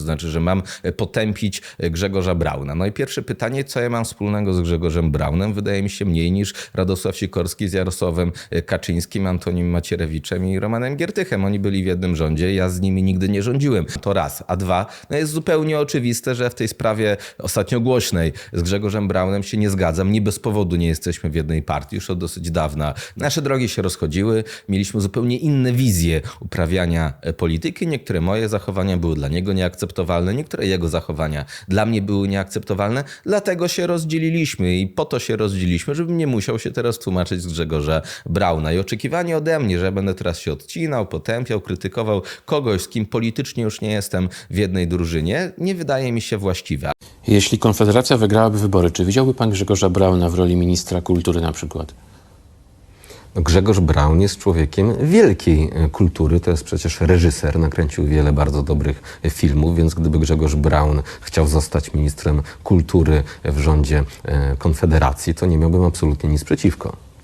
To znaczy, że mam e, potępić e, Grzegorza Brauna. No i pierwsze pytanie, co ja mam wspólnego z Grzegorzem Braunem? Wydaje mi się mniej niż Radosław Sikorski z Jarosławem e, Kaczyńskim, Antonim Macierewiczem i Romanem Giertychem. Oni byli w jednym rządzie, ja z nimi nigdy nie rządziłem. To raz. A dwa, no jest zupełnie oczywiste, że w tej sprawie ostatnio głośnej z Grzegorzem Braunem się nie zgadzam. Nie bez powodu nie jesteśmy w jednej partii, już od dosyć dawna. Nasze drogi się rozchodziły, mieliśmy zupełnie inne wizje uprawiania polityki. Niektóre moje zachowania były dla niego nieakceptowalne, niektóre jego zachowania dla mnie były nieakceptowalne, dlatego się rozdzieliliśmy i po to się rozdzieliliśmy, żebym nie musiał się teraz tłumaczyć z Grzegorza Brauna. I oczekiwanie ode mnie, że będę teraz się odcinał, potępiał, krytykował kogoś, z kim politycznie już nie jestem w jednej drużynie, nie wydaje mi się właściwe. Jeśli Konfederacja wygrałaby wybory, czy widziałby pan Grzegorza Brauna w roli ministra kultury na przykład? Grzegorz Braun jest człowiekiem wielkiej e, kultury, to jest przecież reżyser, nakręcił wiele bardzo dobrych filmów, więc gdyby Grzegorz Braun chciał zostać ministrem kultury w rządzie e, Konfederacji, to nie miałbym absolutnie nic przeciwko.